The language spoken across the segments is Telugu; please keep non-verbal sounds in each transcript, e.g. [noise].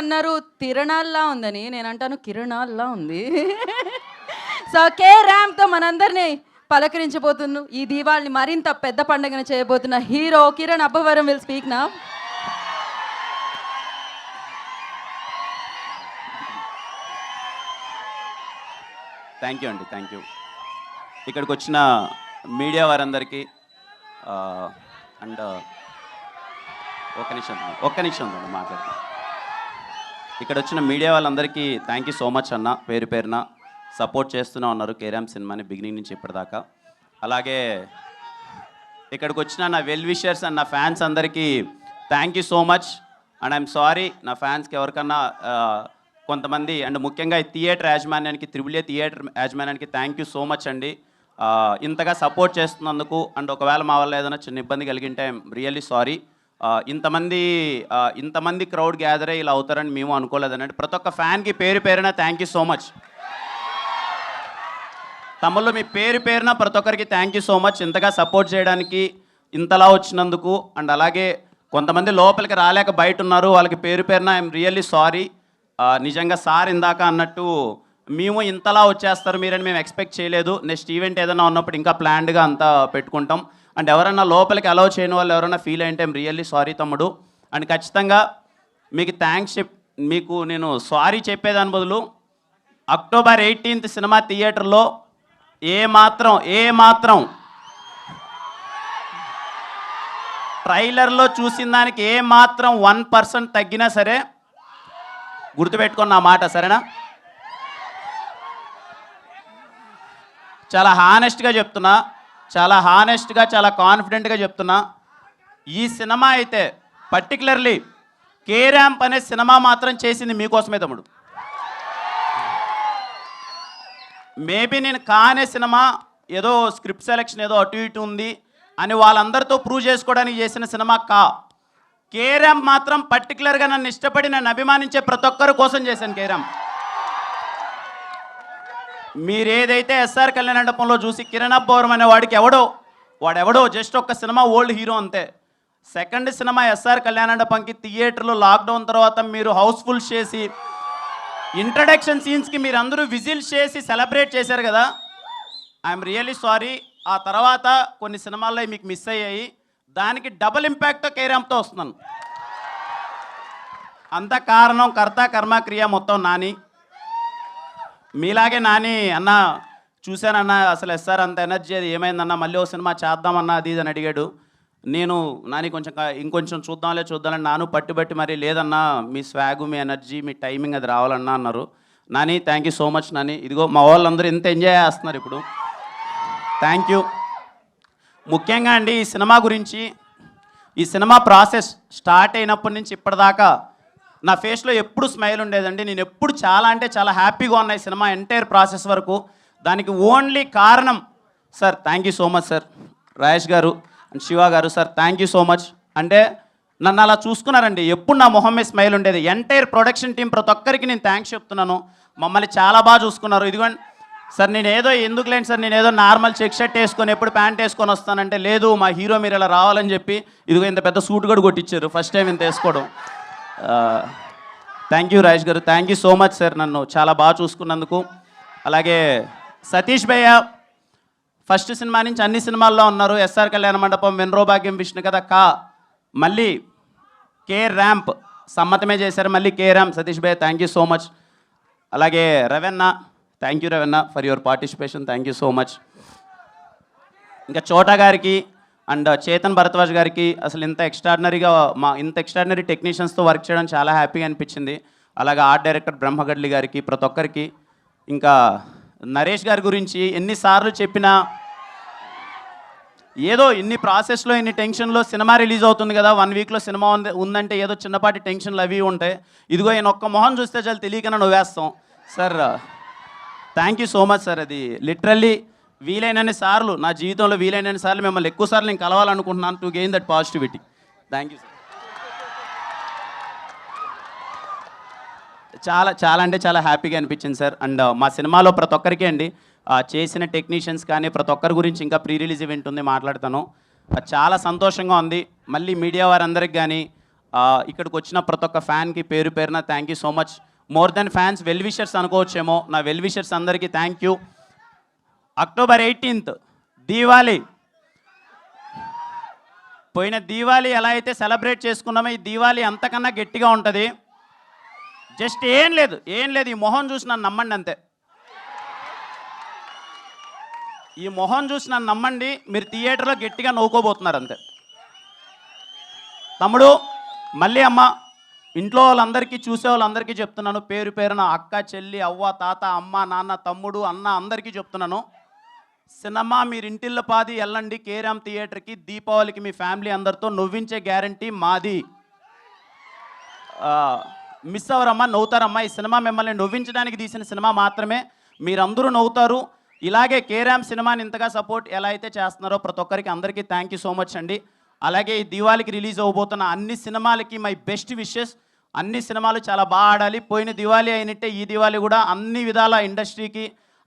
అన్నారు తిరణాల్లా ఉందని. నేను అంటాను కిరణాల్లా ఉంది. సో కే ర్యాంప్తో మనందరినీ పలకరించబోతున్నాను ఈ దీవాళిని మరింత పెద్ద పండుగను చేయబోతున్న hero Kiran Abbavaram will speak నా థ్యాంక్ యూ అండి థ్యాంక్ యూ ఇక్కడికి వచ్చిన మీడియా వారందరికీ అండ్ ఒక్క నిమిషం ఒక్క నిమిషం మాట్లాడతాను. ఇక్కడ వచ్చిన మీడియా వాళ్ళందరికీ థ్యాంక్ యూ సో మచ్ అన్న పేరు పేరున సపోర్ట్ చేస్తూనే ఉన్నారు కేరామ్ సినిమాని బిగినింగ్ నుంచి ఇప్పటిదాకా. అలాగే ఇక్కడికి వచ్చిన నా వెల్ విషర్స్ అండ్ నా ఫ్యాన్స్ అందరికీ thank you so much and I'm sorry నా ఫ్యాన్స్కి ఎవరికన్నా కొంతమంది అండ్ ముఖ్యంగా ఈ థియేటర్ యాజమాన్యానికి త్రిబుల్ ఏ థియేటర్ యాజమాన్యానికి థ్యాంక్ యూ సో మచ్ అండి. ఇంతగా సపోర్ట్ చేస్తున్నందుకు అండ్ ఒకవేళ మా వల్ల ఏదైనా చిన్న ఇబ్బంది కలిగింటే ఐఎమ్ రియల్లీ సారీ ఇంతమంది ఇంతమంది క్రౌడ్ గ్యాదర్ అయ్యి ఇలా అవుతారని మేము అనుకోలేదనండి ప్రతి ఒక్క ఫ్యాన్కి పేరు పేరున థ్యాంక్ యూ సో మచ్ తమ్ముళ్ళు మీ పేరు పేరున ప్రతి ఒక్కరికి థ్యాంక్ యూ సో మచ్ ఇంతగా సపోర్ట్ చేయడానికి ఇంతలా వచ్చినందుకు అండ్ అలాగే కొంతమంది లోపలికి రాలేక బయట ఉన్నారు. వాళ్ళకి పేరు పేరున ఐఎమ్ రియల్లీ సారీ నిజంగా సార్ ఇందాక అన్నట్టు మేము ఇంతలా వచ్చేస్తారు మీరని మేము ఎక్స్పెక్ట్ చేయలేదు. నెక్స్ట్ ఈవెంట్ ఏదైనా ఉన్నప్పుడు ఇంకా ప్లాన్డ్గా అంతా పెట్టుకుంటాం. అండ్ ఎవరైనా లోపలికి అలౌ చేయని వాళ్ళు ఎవరైనా ఫీల్ అయ్యింటే రియల్లీ సారీ తమ్ముడు. అండ్ ఖచ్చితంగా మీకు థ్యాంక్స్ చెప్ మీకు నేను సారీ చెప్పేదాని బదులు అక్టోబర్ ఎయిటీన్త్ సినిమా థియేటర్లో ఏ మాత్రం ఏ మాత్రం ట్రైలర్లో చూసిన దానికి ఏ మాత్రం వన్ పర్సెంట్ తగ్గినా సరే గుర్తుపెట్టుకున్న నా మాట సరేనా? చాలా హానెస్ట్గా చెప్తున్నా. చాలా హానెస్ట్గా చాలా కాన్ఫిడెంట్గా చెప్తున్నా. ఈ సినిమా అయితే పర్టికులర్లీ కే ర్యాంప్ అనే సినిమా మాత్రం చేసింది మీకోసమే తమ్ముడు. మేబీ నేను కానే సినిమా ఏదో స్క్రిప్ట్ సెలెక్షన్ ఏదో అటు ఇటు ఉంది అని వాళ్ళందరితో ప్రూవ్ చేసుకోవడానికి చేసిన సినిమా కా. కేరామ్ మాత్రం పర్టికులర్గా నన్ను ఇష్టపడి నన్ను అభిమానించే ప్రతి ఒక్కరి కోసం చేశాను కేరామ్ మీరేదైతే ఎస్ఆర్ కళ్యాణ మండపంలో చూసి కిరణ్ అబ్బోరం అనే వాడికి ఎవడో వాడెవడో జస్ట్ ఒక్క సినిమా ఓల్డ్ హీరో అంతే. సెకండ్ సినిమా ఎస్ఆర్ కళ్యాణ మండపంకి థియేటర్లో లాక్డౌన్ తర్వాత మీరు హౌస్ఫుల్ చేసి ఇంట్రడక్షన్ సీన్స్కి మీరు అందరూ విజిల్ చేసి సెలబ్రేట్ చేశారు కదా. I'm really sorry. ఆ తర్వాత కొన్ని సినిమాల్లో మీకు మిస్ అయ్యాయి. దానికి డబుల్ ఇంపాక్ట్తో కేరామ్తో వస్తున్నాను. అంత కారణం కర్త కర్మ క్రియ మొత్తం నాని. మీలాగే నాని అన్న చూశానన్న అసలు ఎస్ఆర్ అంత ఎనర్జీ అది ఏమైందన్న మళ్ళీ ఓ సినిమా చేద్దామన్న అది ఇది అని అడిగాడు. నేను నాని కొంచెం ఇంకొంచెం చూద్దాంలే చూద్దామని నాను పట్టుబట్టి మరి లేదన్నా మీ స్వాగు మీ ఎనర్జీ మీ టైమింగ్ అది రావాలన్నా అన్నారు. Nani thank you so much Nani. ఇదిగో మా వాళ్ళందరూ ఇంత ఎంజాయ్ చేస్తున్నారు ఇప్పుడు. థ్యాంక్ యూ ముఖ్యంగా అండి ఈ సినిమా గురించి ఈ సినిమా ప్రాసెస్ స్టార్ట్ అయినప్పటి నుంచి ఇప్పటిదాకా నా ఫేస్లో ఎప్పుడు స్మైల్ ఉండేదండి. నేను ఎప్పుడు చాలా అంటే చాలా హ్యాపీగా ఉన్నాయి సినిమా ఎంటైర్ ప్రాసెస్ వరకు. దానికి ఓన్లీ కారణం sir thank you so much sir. Rayesh గారు అండ్ శివ గారు sir thank you so much అంటే నన్ను అలా చూసుకున్నారండి. ఎప్పుడు నా మొహం మీద స్మైల్ ఉండేది. ఎంటైర్ ప్రొడక్షన్ టీం ప్రతి ఒక్కరికి నేను థ్యాంక్స్ చెప్తున్నాను. మమ్మల్ని చాలా బాగా చూసుకున్నారు. ఇదిగోండి సార్ నేను ఏదో ఎందుకు లేండి సార్ నేను ఏదో నార్మల్ చెక్ షర్ట్ వేసుకొని ఎప్పుడు ప్యాంట్ వేసుకొని వస్తానంటే లేదు మా హీరో మీరు ఇలా రావాలని చెప్పి ఇదిగో ఇంత పెద్ద సూట్ కూడా కొట్టించారు ఫస్ట్ టైం ఇంత వేసుకోవడం. థ్యాంక్ యూ రాజేష్ గారు. Thank you so much sir నన్ను చాలా బాగా చూసుకున్నందుకు. అలాగే సతీష్ భయ్య ఫస్ట్ సినిమా నుంచి అన్ని సినిమాల్లో ఉన్నారు. ఎస్ఆర్ కళ్యాణ మండపం వెన్రో భాగ్యం విష్ణు కదా కా మళ్ళీ కే ర్యాంప్ సమ్మతమే చేశారు. మళ్ళీ కే ర్యాంప్ సతీష్ భయ్య థ్యాంక్ యూ సో మచ్ అలాగే Ravanna thank you Ravanna for your participation thank you so much ఇంకా చోటా గారికి అండ్ చేతన్ భరద్వాజ్ గారికి అసలు ఇంత ఎక్స్ట్రాడినరీగా మా ఇంత ఎక్స్ట్రాడినరీ టెక్నీషియన్స్తో వర్క్ చేయడం చాలా హ్యాపీగా అనిపించింది. అలాగే ఆర్ట్ డైరెక్టర్ బ్రహ్మగడ్లి గారికి ప్రతి ఒక్కరికి. ఇంకా నరేష్ గారి గురించి ఎన్నిసార్లు చెప్పినా ఏదో ఇన్ని ప్రాసెస్లో ఇన్ని టెన్షన్లో సినిమా రిలీజ్ అవుతుంది కదా వన్ వీక్లో సినిమా ఉంది ఉందంటే ఏదో చిన్నపాటి టెన్షన్లు అవి ఉంటాయి ఇదిగో ఈయన ఒక్క మొహం చూస్తే చాలా తెలియకనే నవ్వేస్తాం. Sir thank you so much sir అది లిటరల్లీ వీలైనన్ని సార్లు నా జీవితంలో వీలైనన్ని సార్లు మిమ్మల్ని ఎక్కువ సార్లు నేను కలవాలనుకుంటున్నాను to gain that positivity thank you sir చాలా చాలా అంటే చాలా హ్యాపీగా అనిపించింది సార్ అండ్ uh, మా సినిమాలో ప్రతి ఒక్కరికి అండి చేసిన టెక్నీషియన్స్ కానీ ప్రతి ఒక్కరి గురించి ఇంకా ప్రీ రిలీజ్ ఈవెంట్ ఉంది మాట్లాడతాను. చాలా సంతోషంగా ఉంది. మళ్ళీ మీడియా వారందరికి కానీ ఇక్కడికి వచ్చిన ప్రతి ఒక్క ఫ్యాన్కి పేరు పేరున thank you so much more than fans well wishers అనుకోవచ్చేమో. నా వెల్ విషర్స్ అందరికీ thank you October eighteenth Diwali పోయిన దీవాలి ఎలా అయితే సెలబ్రేట్ చేసుకున్నామో ఈ దీవాలి అంతకన్నా గట్టిగా ఉంటుంది. జస్ట్ ఏం లేదు ఏం లేదు ఈ మొహం చూసి నన్ను నమ్మండి అంతే. ఈ మొహం చూసి నన్ను నమ్మండి మీరు థియేటర్లో గట్టిగా నవ్వుకోబోతున్నారు అంతే. తమ్ముడు మళ్ళీ అమ్మ ఇంట్లో వాళ్ళందరికీ చూసే వాళ్ళందరికీ చెప్తున్నాను పేరు పేరున అక్క చెల్లి అవ్వ తాత అమ్మ నాన్న తమ్ముడు అన్న అందరికీ చెప్తున్నాను. సినిమా మీరు ఇంటిల్ల పాది వెళ్ళండి కేరామ్ థియేటర్కి దీపావళికి మీ ఫ్యామిలీ అందరితో నవ్వించే గ్యారంటీ మాది. మిస్ అవరమ్మా నవ్వుతారమ్మా ఈ సినిమా మిమ్మల్ని నవ్వించడానికి తీసిన సినిమా మాత్రమే. మీరందరూ నవ్వుతారు. ఇలాగే కేరామ్ సినిమాని ఇంతగా సపోర్ట్ ఎలా అయితే చేస్తున్నారో ప్రతి ఒక్కరికి అందరికీ థ్యాంక్ యూ సో మచ్ అండి. అలాగే ఈ దివాళికి రిలీజ్ అవ్వబోతున్న అన్ని సినిమాలకి మై బెస్ట్ విషెస్ అన్ని సినిమాలు చాలా బాగా ఆడాలి. పోయిన దివాళీ అయినట్టే ఈ దివాళీ కూడా అన్ని విధాల ఇండస్ట్రీకి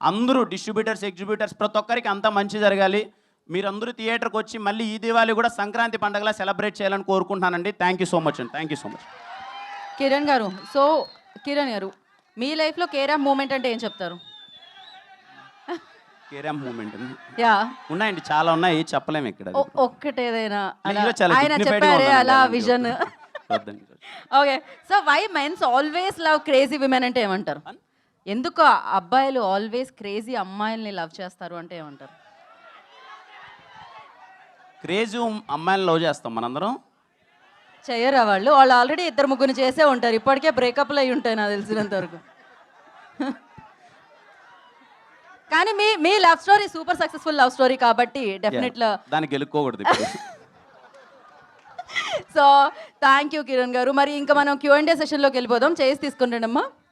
అందరూ డిస్ట్రిబ్యూటర్స్ ఎగ్జిబ్యూటర్స్ ప్రతి ఒక్కరికి అంతా మంచి జరగాలి. మీరందరూ థియేటర్కి వచ్చి మళ్ళీ ఈ దివాళీ కూడా సంక్రాంతి పండుగలా సెలబ్రేట్ చేయాలని కోరుకుంటున్నానండి. థ్యాంక్ యూ సో మచ్ అండి. Thank you so much Kiran గారు సో కిరణ్ గారు మీ లైఫ్లో కేరామ్ మూమెంట్ అంటే ఏం చెప్తారు? K ramp moment yeah. ఉన్నాయండి చాలా ఉన్నాయి చెప్పలేము ఇక్కడ. ఒక్కటేదైనా ఆయన చెప్పారే అలా vision. Okay. [laughs] So why men's always love crazy women అంటే ఏమంటారు? ఎందుకు అబ్బాయిలు ఆల్వేస్ క్రేజీ అమ్మాయిల్ని లవ్ చేస్తారు అంటే ఏమంటారు? క్రేజీ అమ్మాయిని లవ్ చేస్తాం మనందరం. చెయ్యరా వాళ్ళు? వాళ్ళు ఆల్రెడీ ఇద్దరు ముగ్గురు చేసే ఉంటారు. ఇప్పటికే బ్రేకప్లు అయి ఉంటాయి నాకు తెలిసినంత వరకు. కానీ మీ మీ love story super successful love story కాబట్టి డెఫినెట్గా దాన్ని గెలుక్కోకూడదు సో థ్యాంక్ యూ కిరణ్ గారు. మరి ఇంకా మనం క్యూ అండ్ సెషన్లోకి వెళ్ళిపోదాం. చేసి తీసుకుంటాడమ్మా